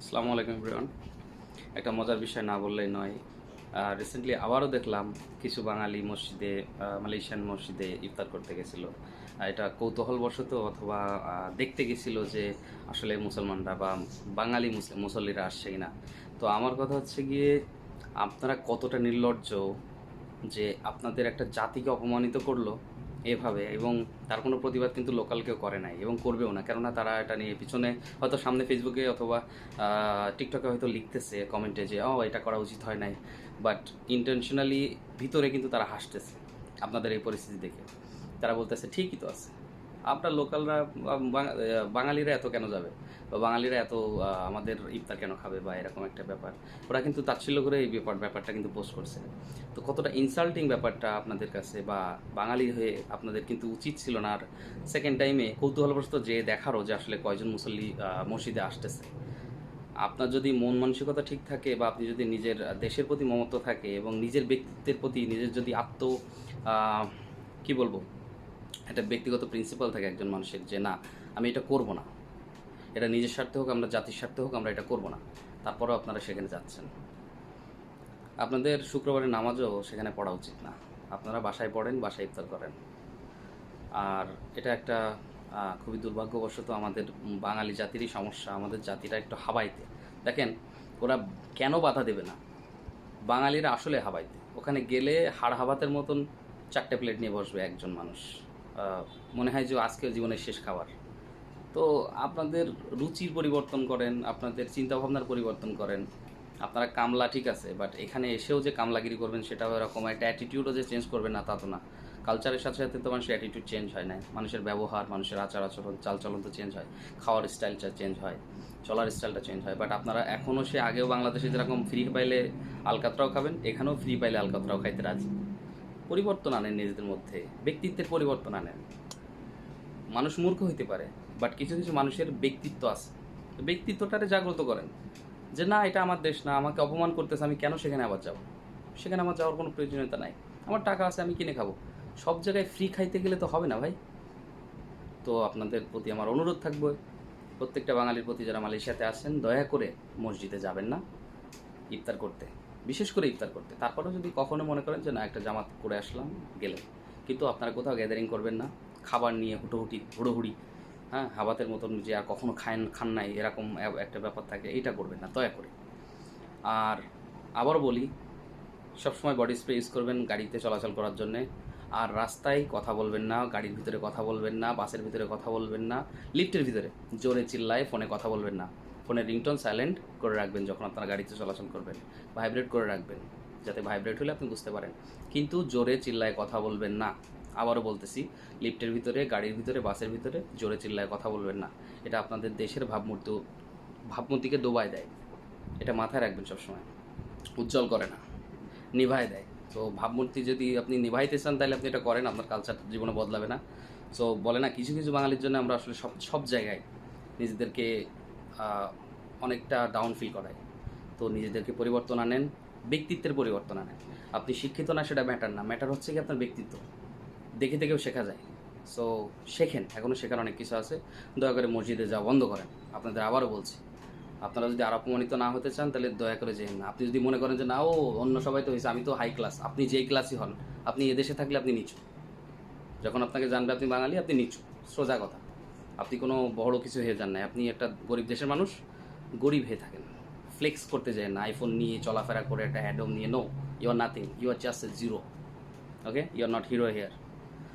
আসসালামু আলাইকুম এভরিওয়ান একটা মজার বিষয় না বললেই নয়। রিসেন্টলি আবারও দেখলাম কিছু বাঙালি মসজিদে মালয়েশিয়ান মসজিদে ইফতার করতে গেছিল। এটা কৌতূহলবশত অথবা দেখতে গেছিল যে আসলে মুসলমানরা বা বাঙালি মুসল্লিরা আসছে কিনা। তো আমার কথা হচ্ছে গিয়ে, আপনারা কতটা নির্লজ্জ যে আপনাদের একটা জাতিকে অপমানিত করল এভাবে এবং তার কোনো প্রতিবাদ কিন্তু লোকাল কেউ করে নাই এবং করবেও না। কেননা তারা এটা নিয়ে পিছনে হয়তো সামনে ফেসবুকে অথবা টিকটকে হয়তো লিখতেছে কমেন্টে যে, ও, এটা করা উচিত হয় নাই। বাট ইন্টেনশনালি ভিতরে কিন্তু তারা হাসতেছে আপনাদের এই পরিস্থিতি দেখে। তারা বলতেছে, ঠিকই তো আছে। আপনার লোকালরা বাঙালিরা এত কেন যাবে? বাঙালিরা এত আমাদের ইফতার কেন খাবে বা এরকম একটা ব্যাপার। ওরা কিন্তু তাচ্ছিল্য করে এই ব্যাপার, ব্যাপারটা কিন্তু পোস্ট করছে। তো কতটা ইনসাল্টিং ব্যাপারটা আপনাদের কাছে বা বাঙালি হয়ে আপনাদের কিন্তু উচিত ছিল না? আর সেকেন্ড টাইমে কৌতূহলবশত যে দেখারও যে আসলে কয়জন মুসল্লি মসজিদে আসতেছে। আপনার যদি মন মানসিকতা ঠিক থাকে বা আপনি যদি নিজের দেশের প্রতি মমত্ব থাকে এবং নিজের ব্যক্তিত্বের প্রতি নিজের যদি আত্ম কি বলব? একটা ব্যক্তিগত প্রিন্সিপাল থাকে একজন মানুষের যে, না, আমি এটা করব না। এটা নিজের স্বার্থে হোক, আমরা জাতির স্বার্থে হোক, আমরা এটা করব না। তারপরেও আপনারা সেখানে যাচ্ছেন। আপনাদের শুক্রবারের নামাজও সেখানে পড়া উচিত না। আপনারা বাসায় পড়েন, বাসায় ইফতার করেন। আর এটা একটা খুবই দুর্ভাগ্যবশত আমাদের বাঙালি জাতিরই সমস্যা। আমাদের জাতিটা একটু হাবাইতে। দেখেন, ওরা কেন বাধা দেবে না? বাঙালিরা আসলে হাবাইতে। ওখানে গেলে হাড় হাবাতের মতন চারটে প্লেট নিয়ে বসবে একজন মানুষ। মনে হয় যে আজকে জীবনের শেষ খাবার। তো আপনাদের রুচির পরিবর্তন করেন, আপনাদের চিন্তাভাবনার পরিবর্তন করেন। আপনারা কামলা ঠিক আছে বাট এখানে এসেও যে কামলাগিরি করবেন সেটাও এরকম একটা অ্যাটিটিউডও যে চেঞ্জ করবেন না তা তো না। কালচারের সাথে সাথে তো মানুষের অ্যাটিটিউড চেঞ্জ হয় না মানুষের ব্যবহার, মানুষের আচার আচরণ, চালচলন তো চেঞ্জ হয়। খাওয়ার স্টাইলটা চেঞ্জ হয়, চলার স্টাইলটা চেঞ্জ হয়। বাট আপনারা এখনও সে আগেও বাংলাদেশে যেরকম ফ্রি পাইলে আলকাতরাও খাবেন, এখানেও ফ্রি পাইলে আলকাতরাও খাইতে রাজি। পরিবর্তন আনেন নিজেদের মধ্যে, ব্যক্তিত্বের পরিবর্তন আনেন। মানুষ মূর্খ হইতে পারে। বাট কিছু কিছু মানুষের ব্যক্তিত্ব আছে। তো ব্যক্তিত্বটারে জাগ্রত করেন যে, না, এটা আমার দেশ না, আমাকে অপমান করতেছে, আমি কেন সেখানে আবার যাব? সেখানে আমার যাওয়ার কোনো প্রয়োজনীয়তা নাই। আমার টাকা আছে, আমি কিনে খাব। সব জায়গায় ফ্রি খাইতে গেলে তো হবে না ভাই। তো আপনাদের প্রতি আমার অনুরোধ থাকবে, প্রত্যেকটা বাঙালির প্রতি যারা মালয়েশিয়াতে আসেন দয়া করে মসজিদে যাবেন না, ইফতার করতে। বিশেষ করে ইফতার করতে। তারপরেও যদি কখনো মনে করেন যে, না, একটা জামাত করে আসলাম গেলে কিন্তু আপনারা কোথাও গ্যাদারিং করবেন না, খাবার নিয়ে হুটোহুটি, হুড়োহুড়ি হ্যাঁ হাবাতের মতন যে আর কখনো খান খান নাই, এরকম একটা ব্যাপার থাকে, এইটা করবেন না, দয়া করে। আর আবার বলি, সবসময় বডি স্প্রে ইউজ করবেন গাড়িতে চলাচল করার জন্যে। আর রাস্তায় কথা বলবেন না, গাড়ির ভিতরে কথা বলবেন না, বাসের ভিতরে কথা বলবেন না লিফটের ভিতরে জোরে চিল্লায় ফোনে কথা বলবেন না। ফোনের রিংটোন সাইলেন্ট করে রাখবেন যখন আপনারা গাড়িতে চলাচল করবেন ভাইব্রেট করে রাখবেন, যাতে ভাইব্রেট হলে আপনি বুঝতে পারেন। কিন্তু জোরে চিল্লায় কথা বলবেন না। আবারও বলতেছি, লিফটের ভিতরে, গাড়ির ভিতরে, বাসের ভিতরে জোরে চিল্লায় কথা বলবেন না। এটা আপনাদের দেশের ভাবমূর্তি, ভাবমূর্তিকে ডোবায় দেয়। এটা মাথায় রাখবেন সবসময়। উজ্জ্বল করে না, নিভায় দেয়। তো ভাবমূর্তি যদি আপনি নিভাইতে চান, তাহলে আপনি এটা করেন, আপনার কালচার জীবনে বদলাবে না। সো বলে না, কিছু কিছু বাঙালির জন্য আমরা আসলে সব সব জায়গায় নিজেদেরকে অনেকটা ডাউন ফিল করাই। তো নিজেদেরকে পরিবর্তন আনেন, ব্যক্তিত্বের পরিবর্তন আনেন। আপনি শিক্ষিত না, সেটা ম্যাটার না। ম্যাটার হচ্ছে কি আপনার ব্যক্তিত্ব। দেখে দেখেও শেখা যায়। সো শেখেন এখনও শেখার অনেক কিছু আছে। দয়া করে মসজিদে যাওয়া বন্ধ করেন। আপনাদের আবারও বলছি, আপনারা যদি আর অপমানিত না হতে চান, তাহলে দয়া করে যেন আপনি যদি মনে করেন যে, না, ও, অন্য সবাই তো হয়েছে, আমি তো হাই ক্লাস আপনি যেই ক্লাসই হন, আপনি এদেশে থাকলে আপনি নিচু। যখন আপনাকে জানবে আপনি বাঙালি, আপনি নিচু। সোজা কথা। আপনি কোনো বড় কিছু হয়ে যান না আপনি একটা গরিব দেশের মানুষ, গরিব হয়ে থাকেন। ফ্লেক্স করতে যায় না আইফোন নিয়ে চলাফেরা করে একটা অ্যাডম নিয়ে no you are nothing you are just a zero okay you are not hero here